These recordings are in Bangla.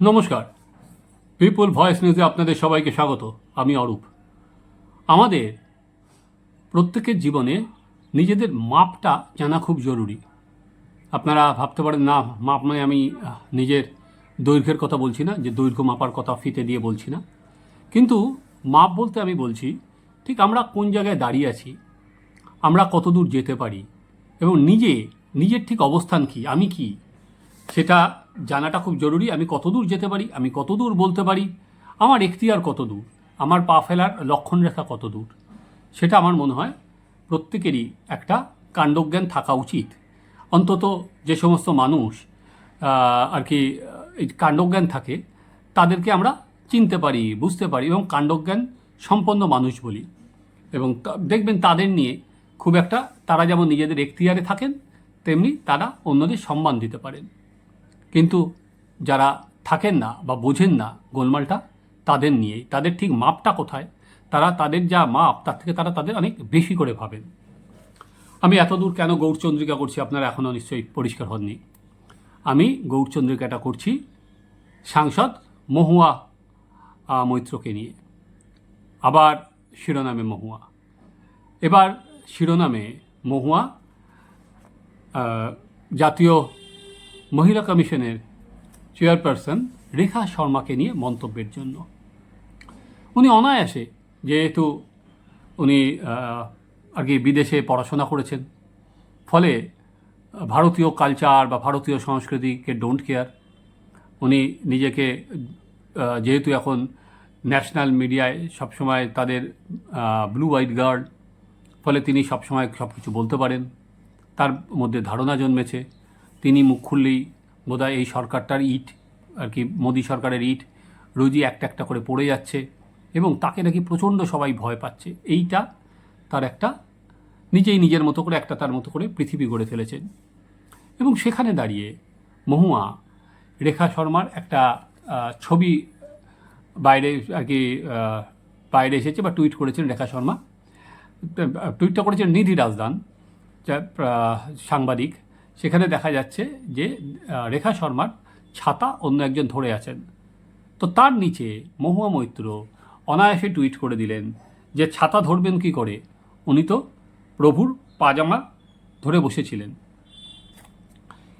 নমস্কার। পিপুল ভয়েস নিউজে আপনাদের সবাইকে স্বাগত। আমি অরূপ। আমাদের প্রত্যেকের জীবনে নিজেদের মাপটা জানা খুব জরুরি। আপনারা ভাবতে পারেন, না, মাপ মানে আমি নিজের দৈর্ঘ্যের কথা বলছি না, যে দৈর্ঘ্য মাপার কথা ফিতে দিয়ে বলছি না। কিন্তু মাপ বলতে আমি বলছি, ঠিক আমরা কোন জায়গায় দাঁড়িয়ে আছি, আমরা কতদূর যেতে পারি, এবং নিজে, নিজের ঠিক অবস্থান কি, আমি কি, সেটা জানাটা খুব জরুরি, আমি কতদূর যেতে পারি, আমি কতদূর বলতে পারি, আমার এখতিয়ার কত দূর আমার পা ফেলার লক্ষণ রেখা কত দূর সেটা আমার মনে হয় প্রত্যেকেরই একটা কাণ্ডজ্ঞান থাকা উচিত। অন্তত যে সমস্ত মানুষ আর কি এই কাণ্ডজ্ঞান থাকে, তাদেরকে আমরা চিনতে পারি, বুঝতে পারি এবং কাণ্ডজ্ঞান সম্পন্ন মানুষ বলি। এবং দেখবেন তাদের নিয়ে খুব একটা তারা যেমন নিজেদের এখতিয়ারে থাকেন, তেমনি তারা অন্যদের সম্মান দিতে পারেন। কিন্তু যারা থাকেন না বা বোঝেন না গোলমালটা, তাদের নিয়েই। তাদের ঠিক মাপটা কোথায়? তারা তাদের যা মাপ, তার থেকে তারা তাদের অনেক বেশি করে ভাবেন। আমি এতদূর কেন গৌরচন্দ্রিকা করছি আপনারা এখনও নিশ্চয়ই পরিষ্কার হননি। আমি গৌরচন্দ্রিকাটা করছি সাংসদ মহুয়া মৈত্রকে নিয়ে। আবার শিরোনামে মহুয়া। এবার শিরোনামে মহুয়া জাতীয় মহিলা কমিশনের চেয়ারপারসন রেখা শর্মাকে নিয়ে মন্তব্যের জন্য। উনি অনায়াসে, যেহেতু উনি কি বিদেশে পড়াশোনা করেছেন, ফলে ভারতীয় কালচার বা ভারতীয় সংস্কৃতিকে ডোন্ট কেয়ার উনি নিজেকে যেহেতু এখন ন্যাশনাল মিডিয়ায় সবসময় তাদের ব্লু হোয়াইট গার্ড ফলে তিনি সবসময় সব কিছু বলতে পারেন। তার মধ্যে ধারণা জন্মেছে। তিনি মুখ খুললেই বোধহয় এই সরকারটার ইট, আর কি মোদী সরকারের ইট, রোজই একটা একটা করে পড়ে যাচ্ছে এবং তাকে নাকি প্রচণ্ড সবাই ভয় পাচ্ছে। এইটা তার একটা নিজেই নিজের মতো করে, একটা তার মতো করে পৃথিবী গড়ে ফেলেছেন। এবং সেখানে দাঁড়িয়ে মহুয়া, রেখা শর্মার একটা ছবি বাইরে, আর কি বাইরে এসেছে বা টুইট করেছেন রেখা শর্মা। টুইটটা করেছেন নিধি রাজদান সাংবাদিক। সেখানে দেখা যাচ্ছে যে রেখা শর্মার ছাতা অন্য একজন ধরে আছেন। তো তার নিচে মহুয়া মৈত্র অনায়াসে টুইট করে দিলেন যে, ছাতা ধরবেন কি করে? উনি তো প্রভুর পাজামা ধরে বসেছিলেন।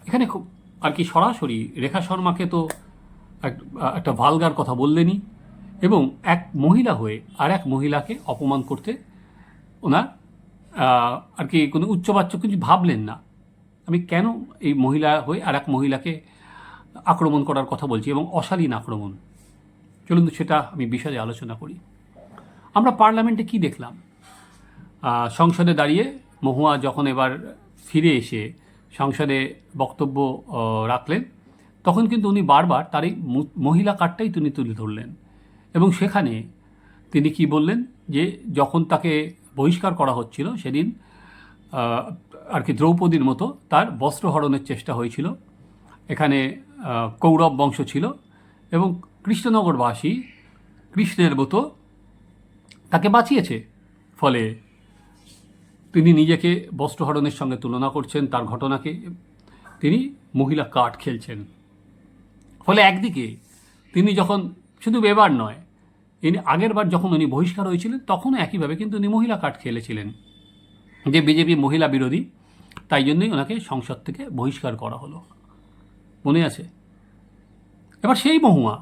এখানে খুব, আর কি সরাসরি রেখা শর্মাকে তো এক- একটা ভালগার কথা বললেনই এবং এক মহিলা হয়ে আর এক মহিলাকে অপমান করতে ওনার আর কি কোনো উচ্চবাচ্য কিছু ভাবলেন না। আমি কেন এই মহিলা হয়ে আর এক মহিলাকে আক্রমণ করার কথা বলছি এবং অশালীন আক্রমণ? চলুন সেটা আমি বিষয়ে আলোচনা করি। আমরা পার্লামেন্টে কি দেখলাম? সংসদে দাঁড়িয়ে মহুয়া যখন এবার ফিরে এসে সংসদে বক্তব্য রাখলেন, তখন কিন্তু উনি বারবার তার এই মহিলা কার্ডটাই তিনি তুলে ধরলেন এবং সেখানে তিনি কি বললেন যে যখন তাকে বহিষ্কার করা হচ্ছিল সেদিন আর কি দ্রৌপদীর মতো তার বস্ত্রহরণের চেষ্টা হয়েছিল। এখানে কৌরব বংশ ছিল এবং কৃষ্ণনগরবাসী কৃষ্ণের মতো তাকে বাঁচিয়েছে। ফলে তিনি নিজেকে বস্ত্রহরণের সঙ্গে তুলনা করছেন, তার ঘটনাকে তিনি মহিলা কাঠ খেলছেন। ফলে একদিকে তিনি যখন শুধু এবার নয়, ইনি আগের বার যখন উনি বহিষ্কার হয়েছিলেন, তখনও একইভাবে কিন্তু উনি মহিলা কাঠ খেলেছিলেন। যে বিজেপি মহিলা বিরোধী, তাই জন্যই ওনাকে সংসদ থেকে বহিষ্কার করা হলো। মনে আছে? এবার সেই মহুয়া,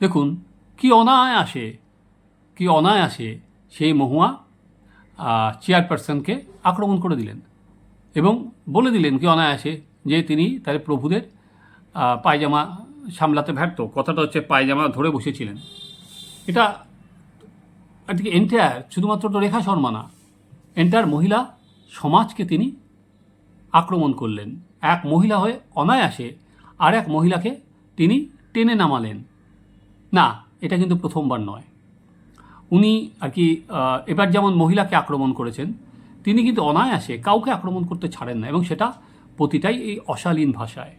দেখুন, কি অনায় আসে, কি অনায়াসে সেই মহুয়া চেয়ারপারসনকে আক্রমণ করে দিলেন এবং বলে দিলেন কি অনায়াসে যে তিনি তার প্রভুদের পায়জামা সামলাতে ব্যর্থ। কথাটা হচ্ছে পায়জামা ধরে বসেছিলেন। এটা আজকে এন্টায়ার শুধুমাত্র তো রেখা শর্মা না এন্টায়ার মহিলা সমাজকে তিনি আক্রমণ করলেন। এক মহিলা হয়ে অনায়াসে আর এক মহিলাকে তিনি টেনে নামালেন। না এটা কিন্তু প্রথমবার নয়। উনি আর কি এবার যেমন মহিলাকে আক্রমণ করেছেন তিনি কিন্তু অনায়াসে কাউকে আক্রমণ করতে ছাড়েন না এবং সেটা প্রতিটাই এই অশালীন ভাষায়।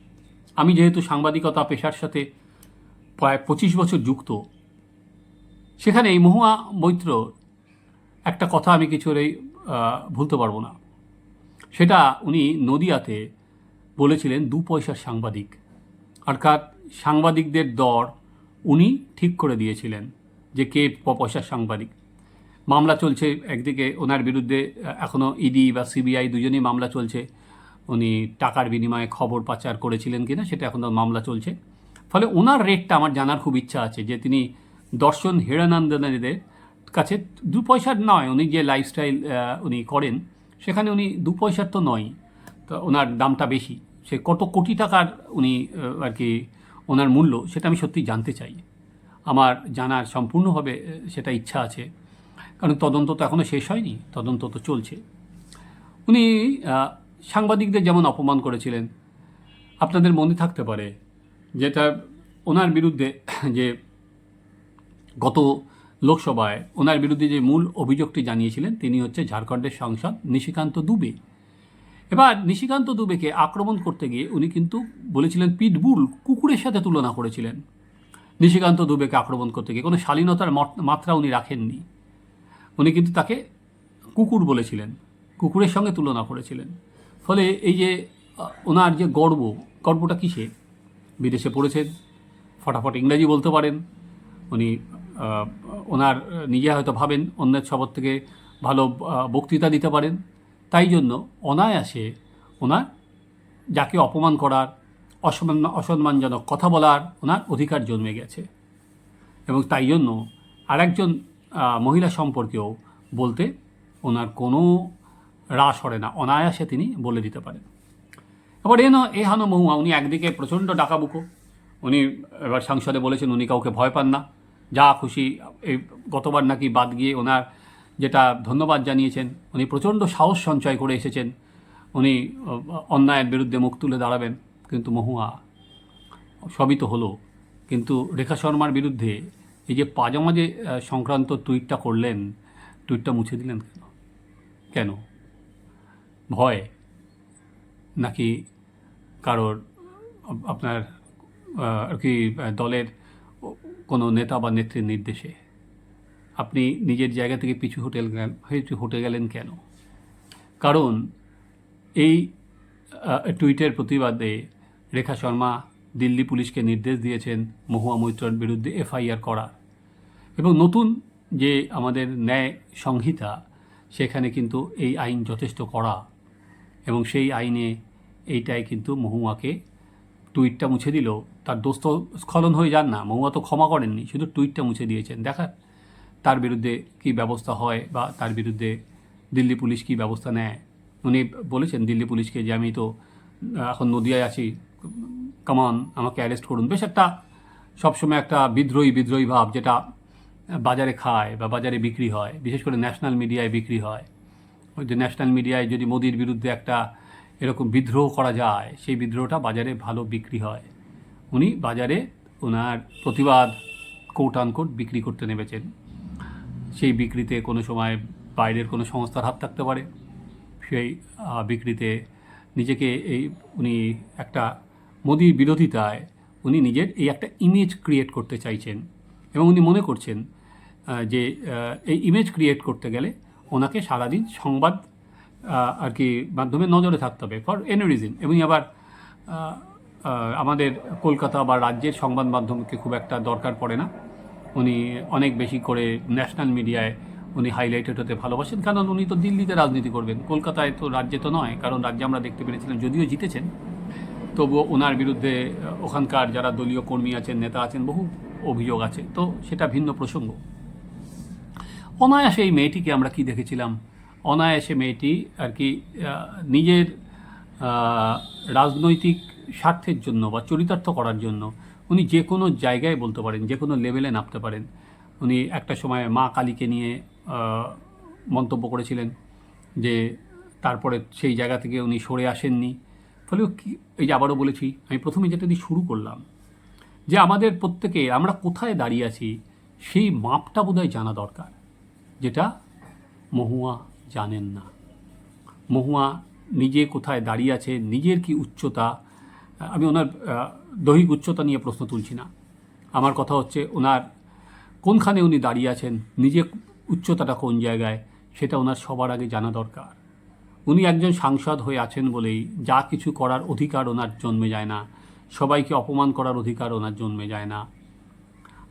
আমি যেহেতু সাংবাদিকতা পেশার সাথে প্রায় পঁচিশ বছর যুক্ত সেখানে এই মহুয়া মৈত্র একটা কথা আমি কিছুতেই আহ, ভুলতে পারব না। সেটা উনি নদিয়াতে বলেছিলেন দু পয়সার সাংবাদিক। অর্থাৎ সাংবাদিকদের দর উনি ঠিক করে দিয়েছিলেন যে কে প- পয়সার সাংবাদিক। মামলা চলছে একদিকে ওনার বিরুদ্ধে এখনও ইডি বা সিবিআই দুজনেই মামলা চলছে। উনি টাকার বিনিময়ে খবর পাচার করেছিলেন কিনা সেটা এখনও মামলা চলছে। ফলে ওনার রেটটা আমার জানার খুব ইচ্ছা আছে যে তিনি দর্শন হিরানন্দনের কাছে দু পয়সার নয় উনি যে লাইফস্টাইল উনি করেন, সেখানে উনি দু পয়সার তো নয়। তো ওনার দামটা বেশি। সে কত কোটি টাকার উনি আর কি ওনার মূল্য, সেটা আমি সত্যি জানতে চাই। আমার জানার সম্পূর্ণভাবে সেটা ইচ্ছা আছে। কারণ তদন্ত তো এখনও শেষ হয়নি, তদন্ত তো চলছে। উনি সাংবাদিকদের যেমন অপমান করেছিলেন, আপনাদের মনে থাকতে পারে, যেটা ওনার বিরুদ্ধে যে গত লোকসভায় ওনার বিরুদ্ধে যে মূল অভিযোগটি জানিয়েছিলেন, তিনি হচ্ছে ঝাড়খণ্ডের সাংসদ নিশিকান্ত দুবে। এবার নিশিকান্ত দুবেকে আক্রমণ করতে গিয়ে উনি কিন্তু বলেছিলেন, পিটবুল কুকুরের সাথে তুলনা করেছিলেন। নিশিকান্ত দুবেকে আক্রমণ করতে গিয়ে কোনো শালীনতার মাত্রা উনি রাখেননি। উনি কিন্তু তাকে কুকুর বলেছিলেন, কুকুরের সঙ্গে তুলনা করেছিলেন। ফলে এই যে ওনার যে গর্ব, গর্বটা কিসে বিদেশে পড়েছেন, ফটাফট ইংরাজি বলতে পারেন। উনি ওনার নিজে হয়তো ভাবেন অন্যের সবর থেকে ভালো বক্তৃতা দিতে পারেন। তাই জন্য অনায়াসে ওনার যাকে অপমান করার, অসম্মান, অসম্মানজনক কথা বলার ওনার অধিকার জন্মে গেছে। এবং তাই জন্য আরেকজন মহিলা সম্পর্কেও বলতে ওনার কোনো হ্রাস সরে না, অনায়াসে তিনি বলে দিতে পারেন। এবার এ এ হানো মহুয়া, উনি একদিকে প্রচণ্ড ডাকাবুকো। উনি এবার সংসদে বলেছেন, উনি কাউকে ভয় পান না। যা খুশি, এই গতবার নাকি বাদ গিয়ে ওনার যেটা ধন্যবাদ জানিয়েছেন, উনি প্রচণ্ড সাহস সঞ্চয় করে এসেছেন, উনি অন্যায়ের বিরুদ্ধে মুখ তুলে দাঁড়াবেন, কিন্তু মহুয়া, সবই তো হলো। কিন্তু রেখা শর্মার বিরুদ্ধে এই যে পাজামা যে সংক্রান্ত টুইটটা করলেন, টুইটটা মুছে দিলেন কেন? কেন? ভয়? নাকি কারোর আপনার আর কি দলের কোনো নেতা বা নেত্রীর নির্দেশে। আপনি নিজের জায়গা থেকে পিছু হোটেল গেলেন, পিছু হটে গেলেন কেন? কারণ এই টুইটের প্রতিবাদে রেখা শর্মা দিল্লি পুলিশকে নির্দেশ দিয়েছেন মহুয়া মৈত্রর বিরুদ্ধে এফআইআর করার। এবং নতুন যে আমাদের ন্যায় সংহিতা, সেখানে কিন্তু এই আইন যথেষ্ট করা এবং সেই আইনে এইটাই কিন্তু মহুয়াকে টুইটটা মুছে দিল, তার দোস্ত স্খলন হয়ে যান না, মহুয়া তো ক্ষমা করেননি, শুধু টুইটটা মুছে দিয়েছেন। দেখা, তার বিরুদ্ধে কি ব্যবস্থা হয় বা তার বিরুদ্ধে দিল্লি পুলিশ কি ব্যবস্থা নেয়? উনি বলেছেন দিল্লি পুলিশকে যে আমি তো এখন নদিয়ায় আছি কামান আমাকে অ্যারেস্ট করুন। বেশ একটা, সবসময় একটা বিদ্রোহী বিদ্রোহী ভাব যেটা বাজারে খায় বা বাজারে বিক্রি হয়, বিশেষ করে ন্যাশনাল মিডিয়ায় বিক্রি হয়। ওই যে ন্যাশনাল মিডিয়ায় যদি মোদির বিরুদ্ধে একটা এরকম বিদ্রোহ করা যায়, সেই বিদ্রোহটা বাজারে ভালো বিক্রি হয়। উনি বাজারে ওনার প্রতিবাদ কোট আনকোট বিক্রি করতে নেমেছেন। সেই বিক্রিতে কোনো সময় বাইরের কোনো সংস্থার হাত থাকতে পারে। সেই বিক্রিতে নিজেকে এই, উনি একটা মোদির বিরোধিতায় উনি নিজের এই একটা ইমেজ ক্রিয়েট করতে চাইছেন এবং উনি মনে করছেন যে এই ইমেজ ক্রিয়েট করতে গেলে ওনাকে সারাদিন সংবাদ আর কি মাধ্যমে নজরে থাকতে হবে ফর এনি রিজন এবং আবার আমাদের কলকাতা বা রাজ্যের সংবাদ মাধ্যমকে খুব একটা দরকার পড়ে না। উনি অনেক বেশি করে ন্যাশনাল মিডিয়ায় উনি হাইলাইটেড হতে ভালোবাসেন, কারণ উনি তো দিল্লিতে রাজনীতি করবেন। কলকাতায় তো রাজ্যে তো নয়, কারণ রাজ্যে আমরা দেখতে পেরেছিলাম, যদিও জিতেছেন, তবুও ওনার বিরুদ্ধে ওখানকার যারা দলীয় কর্মী আছেন, নেতা আছেন, বহু অভিযোগ আছে। তো সেটা ভিন্ন প্রসঙ্গ। অনায়াসে এই মেয়েটিকে আমরা কি দেখেছিলাম? অনায়াসে মেয়েটি আর কি নিজের রাজনৈতিক স্বার্থের জন্য বা চরিতার্থ করার জন্য উনি যে কোনো জায়গায় বলতে পারেন, যে কোনো লেভেলে নামতে পারেন। উনি একটা সময় মা কালীকে নিয়ে মন্তব্য করেছিলেন যে তারপরে সেই জায়গা থেকে উনি সরে আসেননি। ফলে এই যে আবারও বলেছি, আমি প্রথমে যেটা দিয়ে শুরু করলাম যে আমাদের প্রত্যেকে আমরা কোথায় দাঁড়িয়ে আছি, সেই মাপটা বোধহয় জানা দরকার। যেটা মহুয়া জানেন না। মহুয়া নিজে কোথায় দাঁড়িয়ে আছে, নিজের কি উচ্চতা, আমি ওনার দৈহিক উচ্চতা নিয়ে প্রশ্ন তুলছি না। আমার কথা হচ্ছে ওনার কোনখানে উনি দাঁড়িয়ে আছেন, নিজে উচ্চতাটা কোন জায়গায়, সেটা ওনার সবার আগে জানা দরকার। উনি একজন সাংসদ হয়ে আছেন বলেই যা কিছু করার অধিকার ওনার জন্মে যায় না, সবাইকে অপমান করার অধিকার ওনার জন্মে যায় না।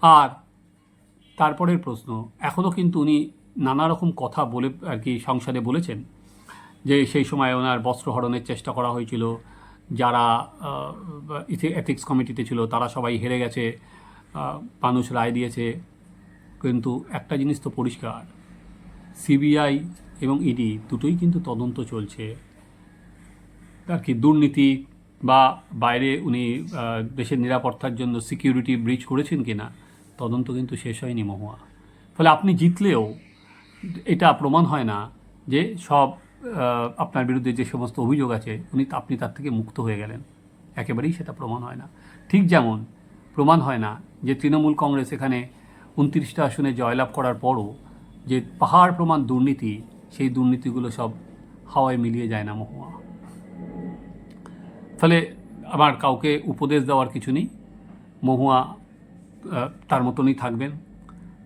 আর তারপরের প্রশ্ন এখনও কিন্তু উনি নানা রকম কথা বলে, আর কি সংসদে বলেছেন যে সেই সময় ওনার বস্ত্রহরণের চেষ্টা করা হয়েছিল। যারা এথিক্স কমিটিতে ছিল, তারা সবাই হেরে গেছে মানুষ রায় দিয়েছে। কিন্তু একটা জিনিস তো পরিষ্কার, সিবিআই এবং ইডি দুটোই কিন্তু তদন্ত চলছে। আর কি দুর্নীতি বা বাইরে উনি দেশের নিরাপত্তার জন্য সিকিউরিটি ব্রিচ করেছেন কিনা, তদন্ত কিন্তু শেষ হয়নি মহুয়া। ফলে আপনি জিতলেও এটা প্রমাণ হয় না যে সব আপনার বিরুদ্ধে যে সমস্ত অভিযোগ আছে, উনি আপনি তার থেকে মুক্ত হয়ে গেলেন। একেবারেই সেটা প্রমাণ হয় না। ঠিক যেমন প্রমাণ হয় না যে তৃণমূল কংগ্রেস এখানে উনত্রিশটা আসনে জয়লাভ করার পরও যে পাহাড় প্রমাণ দুর্নীতি, সেই দুর্নীতিগুলো সব হাওয়ায় মিলিয়ে যায় না মহুয়া। ফলে আমার কাউকে উপদেশ দেওয়ার কিছু নেই। মহুয়া তার মতনই থাকবেন।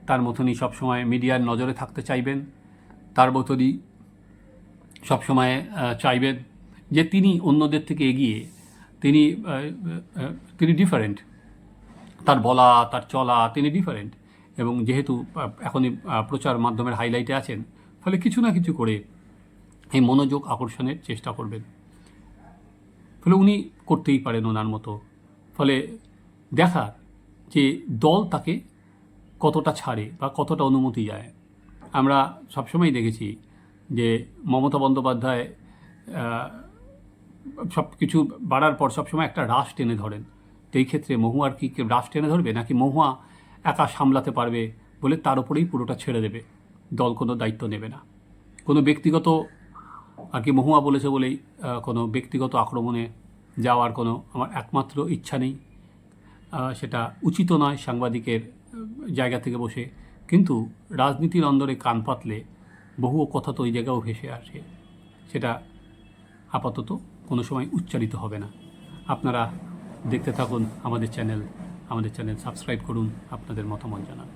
তার মতনই সবসময় মিডিয়ার নজরে থাকতে চাইবেন। তার মতনই সবসময় চাইবেন যে তিনি অন্যদের থেকে এগিয়ে তিনি তিনি ডিফারেন্ট তার বলা, তার চলা তিনি ডিফারেন্ট এবং যেহেতু এখনই প্রচার মাধ্যমের হাইলাইটে আছেন, ফলে কিছু না কিছু করে এই মনোযোগ আকর্ষণের চেষ্টা করবেন। ফলে উনি করতেই পারেন ওনার মতো। ফলে দেখার যে দল তাকে কতটা ছাড়ে বা কতটা অনুমতি যায়। আমরা সবসময় দেখেছি যে মমতা বন্দ্যোপাধ্যায় সব কিছু বাড়ার পর সবসময় একটা রাশ টেনে ধরেন। তো এই ক্ষেত্রে মহুয়ার কি রাশ টেনে ধরবে? নাকি মহুয়া একা সামলাতে পারবে বলে তার উপরেই পুরোটা ছেড়ে দেবে? দল কোনো দায়িত্ব নেবে না। কোনো ব্যক্তিগত, আর কি মহুয়া বলেছে বলেই কোনো ব্যক্তিগত আক্রমণে যাওয়ার কোনো আমার একমাত্র ইচ্ছা নেই। সেটা উচিত নয় সাংবাদিকের জায়গা থেকে বসে। কিন্তু রাজনীতির অন্দরে কান পাতলে বহু কথা তো ওই জায়গাও ভেসে আসে। সেটা আপাতত কোনো সময় উচ্চারিত হবে না। আপনারা দেখতে থাকুন আমাদের চ্যানেল। আমাদের চ্যানেল সাবস্ক্রাইব করুন আপনাদের মতামত জানান।